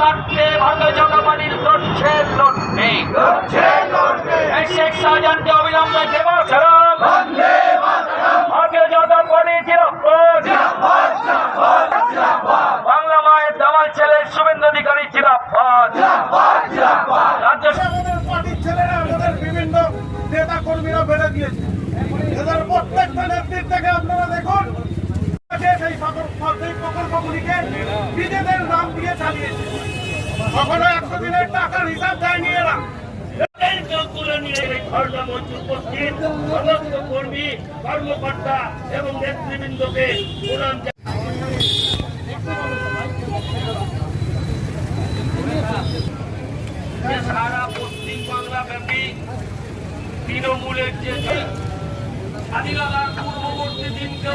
স্বার্থে ভারতীয় জনতা পার্টির লড়ছে লড়বে এই শেখ শাহজাহানকে অবিলম্বে দেব। ছাড়াম ভারতীয় জনতা পার্টি চিরপথ বাংলা মায়ের দামাল ছেলে শুভেন্দু অধিকারী চিরপথ রাজ্য ছেলেরা আমাদের বিভিন্ন নেতা কর্মীরা বেড়ে দিয়েছে। এদের প্রত্যেকটা নেতৃত্বকে আপনারা দেখুন যে সেই সকল- নিজেদের নাম দিয়ে চালিয়েছে। একশো দিনের টাকার হিসাব এরা। নিয়ে কর্মী, কর্মকর্তা এবং নেতৃবৃন্দকে প্রণাম সারা পশ্চিম বাংলা ব্যাপী তৃণমূলের যে স্বাধীনতার পূর্ববর্তী দিনকে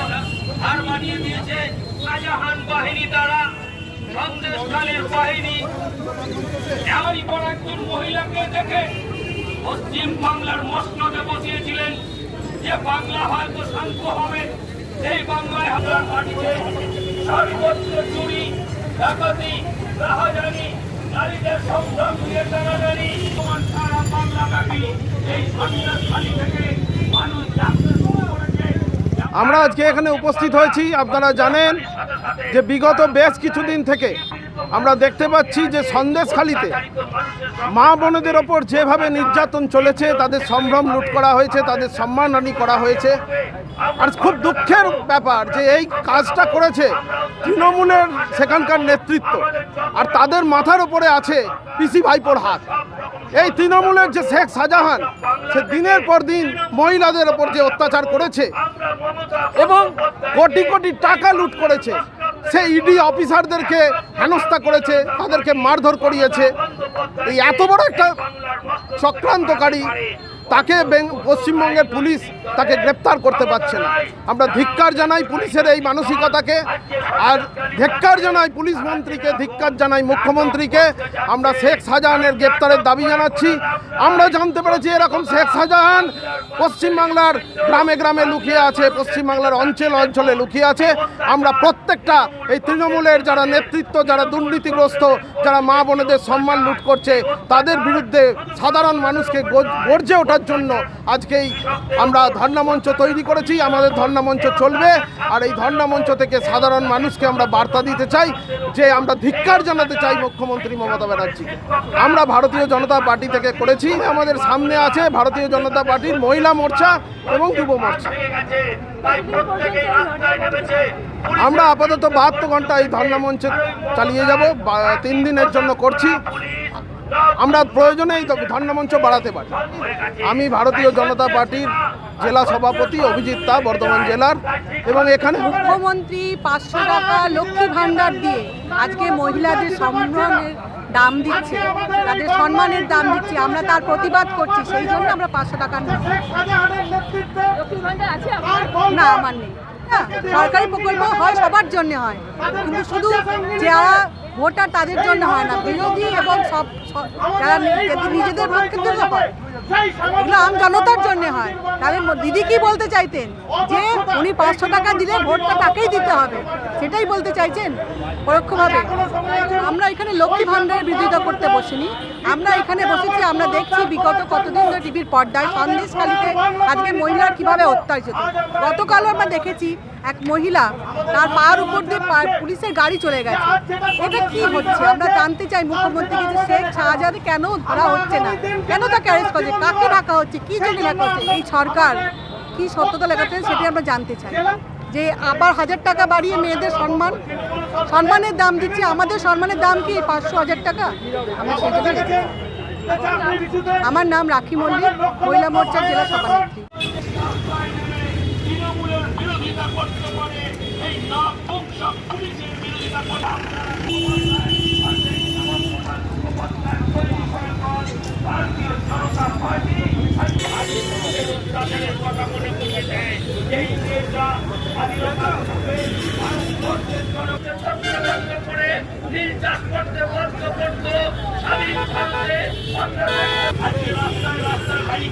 হার মানিয়ে দিয়েছে শাহজাহান বাহিনী দ্বারা। সন্দেশখালীর বাহিনী। এমনই কোন একজন মহিলাকে দেখে পশ্চিম বাংলার মসনদে বসিয়েছিলেন যে বাংলা হয়তো শান্ত হবে, সেই বাংলায় হামলার মাটিতে সর্বোচ্চ চুরি, ডাকাতি, রাহাজানি, নারীদের সংগ্রাম নিয়ে টানাটানি। তোমার সারা বাংলা এই সন্ত্রাসবাদী থেকে আমরা আজকে এখানে উপস্থিত হয়েছি, আপনারা জানেন যে বিগত বেশ কিছুদিন থেকে আমরা দেখতে পাচ্ছি যে সন্দেশখালিতে মা বোনেদের ওপর যেভাবে নির্যাতন চলেছে, তাদের সম্ভ্রম লুট করা হয়েছে, তাদের সম্মানহানি করা হয়েছে। আর খুব দুঃখের ব্যাপার যে এই কাজটা করেছে তৃণমূলের সেখানকার নেতৃত্ব, আর তাদের মাথার ওপরে আছে পিসি ভাইপোর হাত। এই তৃণমূলের যে শেখ শাহজাহান, সে দিনের পর দিন মহিলাদের ওপর যে অত্যাচার করেছে এবং কোটি কোটি টাকা লুট করেছে। সে ইডি অফিসারদেরকে হেনস্থা করেছে, তাদেরকে মারধর করিয়েছে। এই এত বড় একটা চক্রান্তকারী তাকে পশ্চিমবঙ্গের পুলিশ তাকে গ্রেপ্তার করতে পারছে না। আমরা ধিক্কার জানাই পুলিশের এই মানসিকতাকে, আর ধিক্কার জানাই পুলিশ মন্ত্রীকে, ধিক্কার জানাই মুখ্যমন্ত্রীকে। আমরা শেখ শাহজাহানের গ্রেপ্তারের দাবি জানাচ্ছি। আমরা জানতে পেরেছি এরকম শেখ শাহজাহান পশ্চিমবাংলার গ্রামে গ্রামে লুকিয়ে আছে, পশ্চিমবাংলার অঞ্চল অঞ্চলে লুকিয়ে আছে। আমরা প্রত্যেকটা এই তৃণমূলের যারা নেতৃত্ব, যারা দুর্নীতিগ্রস্ত, যারা মা বোনেদের সম্মান লুট করছে, তাদের বিরুদ্ধে সাধারণ মানুষকে গর্জে ওঠার জন্য আজকেই আমরা ধর্ণামঞ্চ তৈরি করেছি। আমাদের ধর্ণামঞ্চ চলবে। আর এই ধর্ণামঞ্চ থেকে সাধারণ মানুষকে আমরা বার্তা দিতে চাই, যে আমরা ধিক্কার জানাতে চাই মুখ্যমন্ত্রী মমতা ব্যানার্জিকে। আমরা ভারতীয় জনতা পার্টি থেকে করেছি। আমাদের সামনে আছে ভারতীয় জনতা পার্টির মহিলা মোর্চা এবং যুব মোর্চা। আমরা আপাতত বাহাত্তর ঘণ্টা এই ধর্ণা মঞ্চে চালিয়ে যাব। তিন দিনের জন্য করছি। আমরা প্রয়োজনে এই ধর্ণা মঞ্চ বাড়াতে পারি। আমি ভারতীয় জনতা পার্টির জেলা সভাপতি অভিজিৎ তা বর্ধমান জেলার এবং এখানে মুখ্যমন্ত্রী পাঁচশো টাকা লক্ষ্মী ভাণ্ডার দিয়ে আজকে মহিলাদের সম্মানের দাম দিচ্ছে তাদের সম্মানের দাম দিচ্ছে আমরা তার প্রতিবাদ করছি সেই জন্য আমরা পাঁচশো টাকা না আমার নেই। না, সরকারি প্রকল্প হয় সবার জন্য হয়। কিন্তু শুধু যারা ভোটার তাদের জন্য হয় না, বিরোধী এবং সব যারা নিজেদের পক্ষে জন্য হয়। এগুলো আম জনতার জন্য হয়। তাহলে দিদি কি বলতে চাইতেন? যে উনি পাঁচশো টাকা দিলে ভোটটা তাকেই দিতে হবে। সেটাই বলতে চাইছেন? পরোক্ষভাবে। লক্ষ্মী ভাণ্ডারের বিরোধিতা করতে বসিনি। আমরা এখানে বসেছি, আমরা দেখছি বিগত কতদিন ধরে টিভির পর্দায় সন্দেশখালিতে আজকে মহিলার কীভাবে অত্যাচারিত। গতকালও আমরা দেখেছি এক মহিলা তার পার উপর দিয়ে পুলিশের গাড়ি চলে গেছে। এটা কি হচ্ছে? আমরা জানতে চাই মুখ্যমন্ত্রীকে যে শেখ শাহজাহান কেন ধরা হচ্ছে না? কেন তাকে অ্যারেস্ট করছে? কাকে ডাকা হচ্ছে? কী জন্য ডাকা হচ্ছে? এই সরকার কি সত্যতা লেখাচ্ছে সেটি আমরা জানতে চাই। যে আবার হাজার টাকা বাড়িয়ে মেয়েদের সম্মান, সম্মানের দাম দিচ্ছে। আমাদের সম্মানের দাম কি? পাঁচশো হাজার টাকা? আমরা নাম রাখি মল্লিক, মহিলা মোর্চার জেলা সভানেত্রী। এই নপুংসক পুলিশের বিরোধিতা করে ভারতীয় জনতা পার্টি তাদের কথা মনে করিয়ে দেয় এই দেশটা নির্যাত করতে বাধ্য করতো স্বাধীন রাস্তায় রাস্তায়